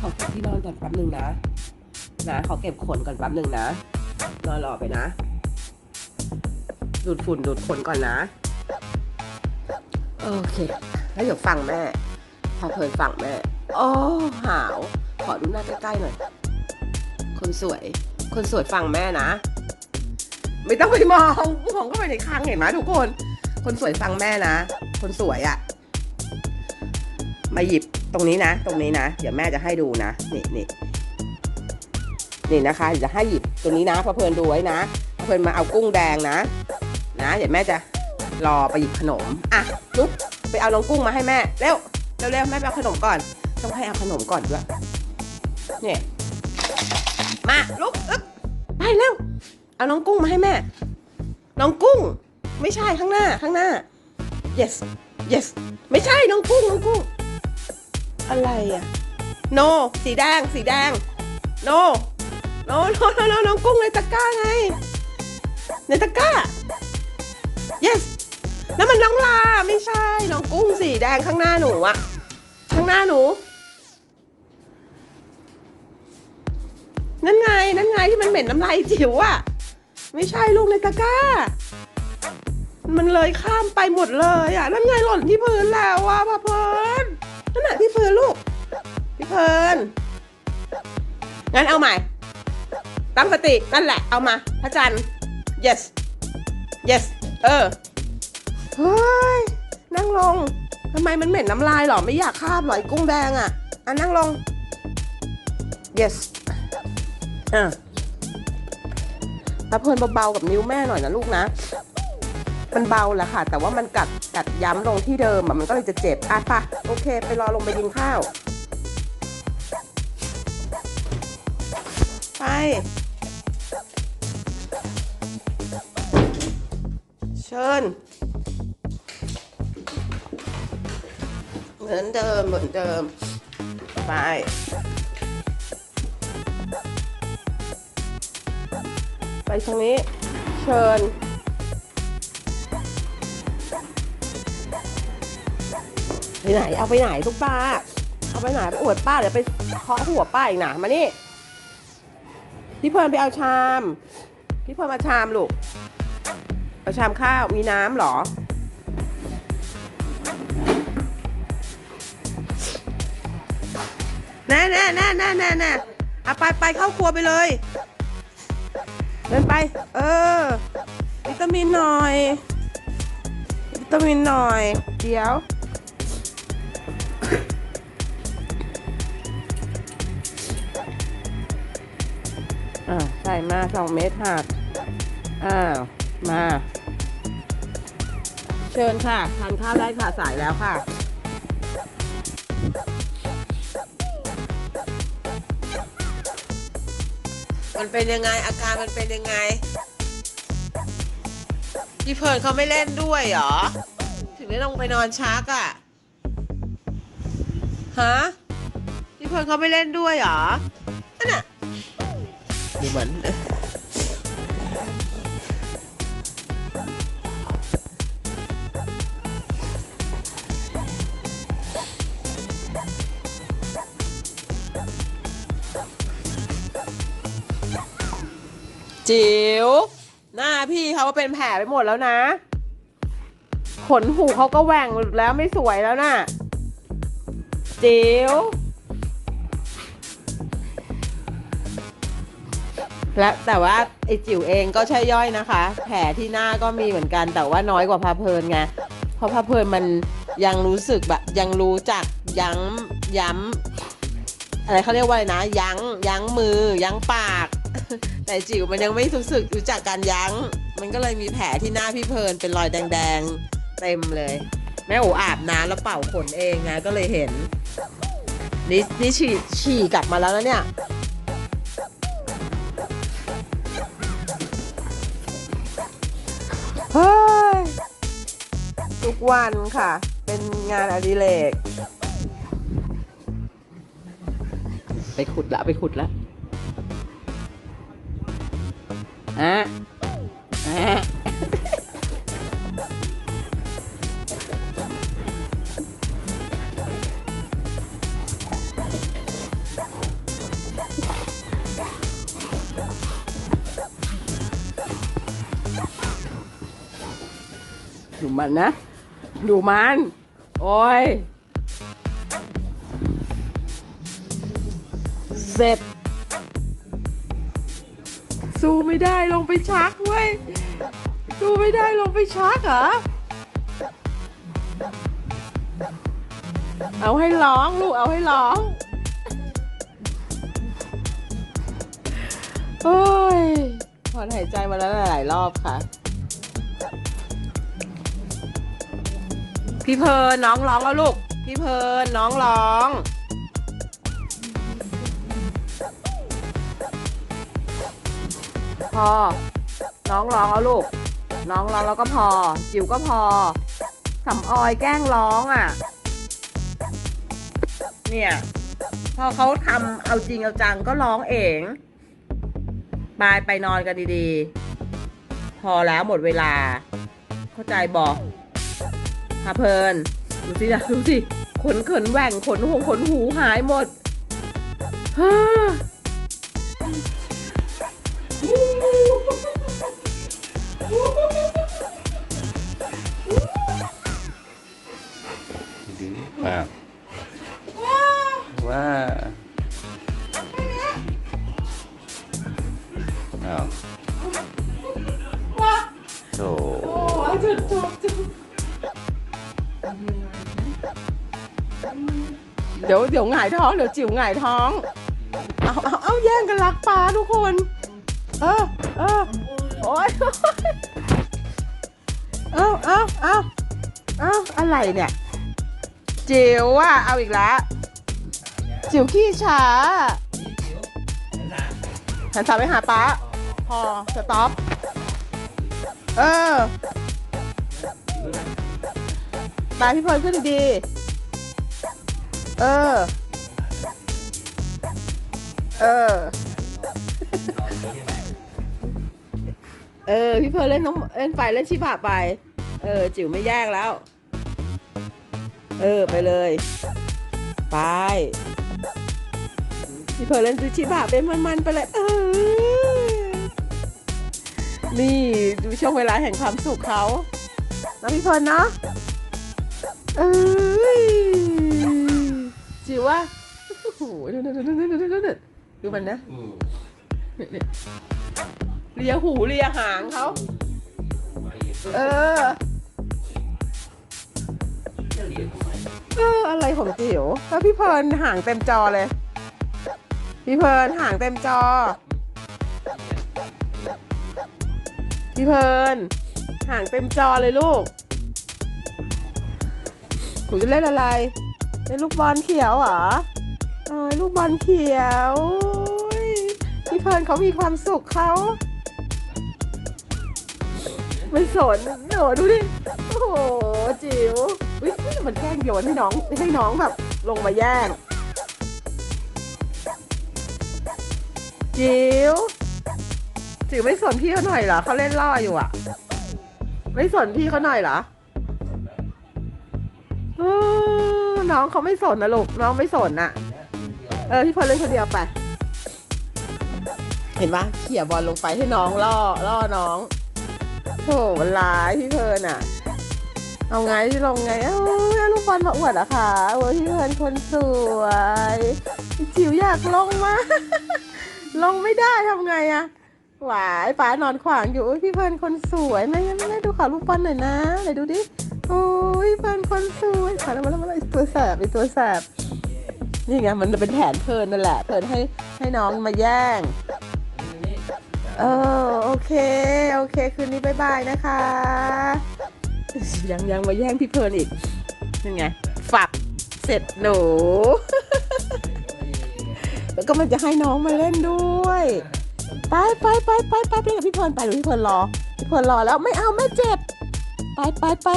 ขอเก็บที่นอนก่อนแป๊บหนึ่งนะ นะขอเก็บขนก่อนแป๊บหนึ่งนะนอนรอไปนะ ดูดฝุ่นดูดขนก่อนนะ โอเค แล้วเดี๋ยวฟังแม่พอเพลินฟังแม่โอ้หาว ขอดูหน้าใกล้ๆหน่อย คนสวย คนสวยฟังแม่นะ ไม่ต้องไปมองมองเข้าไปในคางเห็นไหมทุกคน คนสวยฟังแม่นะ คนสวยอะ่ะ มาหยิบ ตรงนี้นะ ตรงนี้นะ เดี๋ยวแม่จะให้ดูนะ นี่นี่นี่นะคะเดี๋ยวจะให้หยิบตรงนี้นะพอเพลินดูไว้นะพอเพลินมาเอากุ้งแดงนะ นะเดี๋ยวแม่จะรอไปหยิบขนมอะลุกไปเอาน้องกุ้งมาให้แม่เร็วเร็วเร็วแม่ไปเอาขนมก่อน ต้องให้เอาขนมก่อนด้วยเนี่ยมาลุกอึ๊บไปเร็วเอาน้องกุ้งมาให้แม่ น้องกุ้ง ไม่ใช่ข้างหน้าข้างหน้า yes yes ไม่ใช่น้องกุ้งน้องกุ้ง อะไรอะ no สีแดง สีแดง no no no no no น้องกุ้งในตะกร้าไง ในตะกร้า yes แล้วมันน้องลาไม่ใช่ น้องกุ้งสีแดงข้างหน้าหนูอะข้างหน้าหนู นั่นไง นั่นไงที่มันเหม็นน้ำลายจิ๋วอะไม่ใช่ลูกในตะกร้า มันเลยข้ามไปหมดเลยอะนั่นไงหล่นที่พื้นแล้วอะพ่อเพิน นั่นน่ะที่เพื้นลูก พี่เพลินงั้นเอาใหม่ ตั้งสติ นั่นแหละ เอามา พระจันทร์ yes yes เออ เฮ้ย นั่งลง ทำไมมันเหม็นน้ำลายหรอ ไม่อยากคาบหรอไอ้กุ้งแดงอะ อะนั่งลง yes อะตะเพลินเบาๆกับนิ้วแม่หน่อยนะลูกนะ มันเบาแหละค่ะ แต่ว่ามันกัดกัดย้ำลงที่เดิมอะมันก็เลยจะเจ็บอะปะโอเค ไปรอลงไปกินข้าว ไปเชิญเหมือนเดิมเหมือนเดิม ไปไปตรงนี้ เชิญ ไปไหน เอาไปไหนทุกป้า เอาไปไหนไปอวดป้าเดี๋ยวไปเคาะหัวป้าอีกนะมานี่พี่เพลินไปเอาชาม พี่เพลินมาชามลูก เอาชามข้าวมีน้ำหรอแน่แน่แน่แน่แน่แน่เอาไปไปเข้าครัวไปเลย เดินไป เออ วิตามินหน่อย วิตามินหน่อย เดี๋ยว อ่าใส่มาสองเม็ดหักอ้าวมา เชิญค่ะทานข้าวได้ค่ะสายแล้วค่ะมันเป็นยังไงอาการมันเป็นยังไง พี่เพิร์นเขาไม่เล่นด้วยเหรอ ถึงได้ลงไปนอนชักอะ่ะฮะพี่เพิร์นเขาไม่เล่นด้วยเหรอนั่นน่ะ ดูเหมือนจิ๋วหน้าพี่เขาเป็นแผลไปหมดแล้วนะ ขนหูเขาก็แหว่งหมดแล้วไม่สวยแล้วน่ะจิ๋ว และแต่ว่าไอจิ๋วเองก็ใช่ย่อยนะคะ แผลที่หน้าก็มีเหมือนกันแต่ว่าน้อยกว่าพาเพลินไงเพราะพาเพลินมันยังรู้สึกแบบยังรู้จักยั้งย้ำอะไรเขาเรียกว่าอะไรนะ ยั้งยั้งมือ ยั้งปาก แต่จิ๋วมันยังไม่รู้สึกรู้จักการยั้ง มันก็เลยมีแผลที่หน้าพี่เพลินเป็นรอยแดงๆเต็มเลย แม่โออาบน้ำแล้วเป่าขนเองไงก็เลยเห็นนี่นี่ฉี่ฉี่กลับมาแล้วนะเนี่ย ยทุกวันค่ะ เป็นงานอดิเรก ไปขุดละไปขุดละอะ ดูมันนะ ดูมัน โอ้ย เสร็จ สู้ไม่ได้ลงไปชักเว้ย สู้ไม่ได้ลงไปชักเหรอ เอาให้ร้องลูกเอาให้ร้อง โอ้ยถอนหายใจมาแล้วหลายรอบค่ะ พี่เพลินน้องร้องแล้วลูก พี่เพลินน้องร้อง พอ น้องร้องแล้วลูก น้องร้องแล้วก็พอ จิ๋วก็พอสำออยแกล้งร้องอะ เนี่ย พอเขาทำเอาจริงเอาจังก็ร้องเองบายไปนอนกันดีๆ พอแล้วหมดเวลา เข้าใจบอก พาเพลินดูสินะดูสิขนเขินแหว่งขนหงขนหูหายหมดฮ่าว้าวว้าวอ้าวโธ่โอ้ยจุดจบจุด เดี๋ยวเดี๋ยวหงายท้องเดี๋ยวจิ๋วหงายท้อง เอาเอาเอาแย่งกันรักปลาทุกคน เออเออโอ้ยเอาเอาเอาเอาอะไรเนี่ย จิ๋วอะเอาอีกแล้ว จิ๋วขี้ช้าหันสาไปหาป้า พอ สต็อป เออ ตาพี่พลขึ้นดี เออ เออ เออ พี่เพลเล่นน้องเล่นไฟเล่นชิบะไป เออ จิ๋วไม่แยกแล้ว เออ ไปเลย ไป พี่เพลเล่นชิบะเป็นมันๆไปเลย เออ นี่ ดูช่วงเวลาแห่งความสุขเขาแล้วพี่เพลเนาะ เอ้ยจิ๋วว่าโอ้โหดูดูดูดูดูดูดูดูมันนะเนี่ยเนี่ยเลียหูเลียหางเขา เออ เออ อะไรของจิ๋วแล้วพี่เพลินหางเต็มจอเลย พี่เพลินหางเต็มจอ พี่เพลินหางเต็มจอเลยลูก หนูจะเล่นอะไรเล่นลูกบอลเขียวเหรอเออลูกบอลเขียวพี่เพลินเขามีความสุขเขาไม่สนหนดูดิโอ้โหจิ๋ววิมันแกล้งโยนให้น้องให้น้องแบบลงมาแย่งจิ๋วจิ๋วไม่สนพี่เขาหน่อยเหรอเขาเล่นล่ออยู่อะ ไม่สนพี่เขาหน่อยเหรอ น้องเขาไม่สนนะลูกน้องไม่สนอะเออพี่พลเล่นคนเดียวไป เห็นปะเขี่ยบอลลงไปให้น้องล่อล่อน้องโถมันร้ายพี่เพลินอะเอาไงที่ลงไงเอ้าลูกบอลมาอวดอะค่ะโอ้ยพี่เพลินคนสวยจิ๋วอยากลงมา ลงไม่ได้ทำไงอะหวายป้านอนขวางอยู่พี่เพลินคนสวยแม่แม่ดูขอลูกบอลหน่อยนะไหนดูดิ โอ้ยเพลินคนสวยมาแล้วมาแล้วมาแล้วไอ้ตัวแสบไอตัวแสบนี่ไงมันเป็นแผนเพลินนั่นแหละเพลินให้ให้น้องมาแย่งเออโอเค โอเค คืนนี้บายบายนะคะ ยังยังมาแย่งพี่เพลินอีกนี่ไงฝับเสร็จหนูแล้วก็มันจะให้น้องมาเล่นด้วยไปไปไปไปไปไปกับพี่เพลินไปหรือพี่เพลินรอพี่เพลินรอแล้วไม่เอาไม่เจ็บ ไปไปไป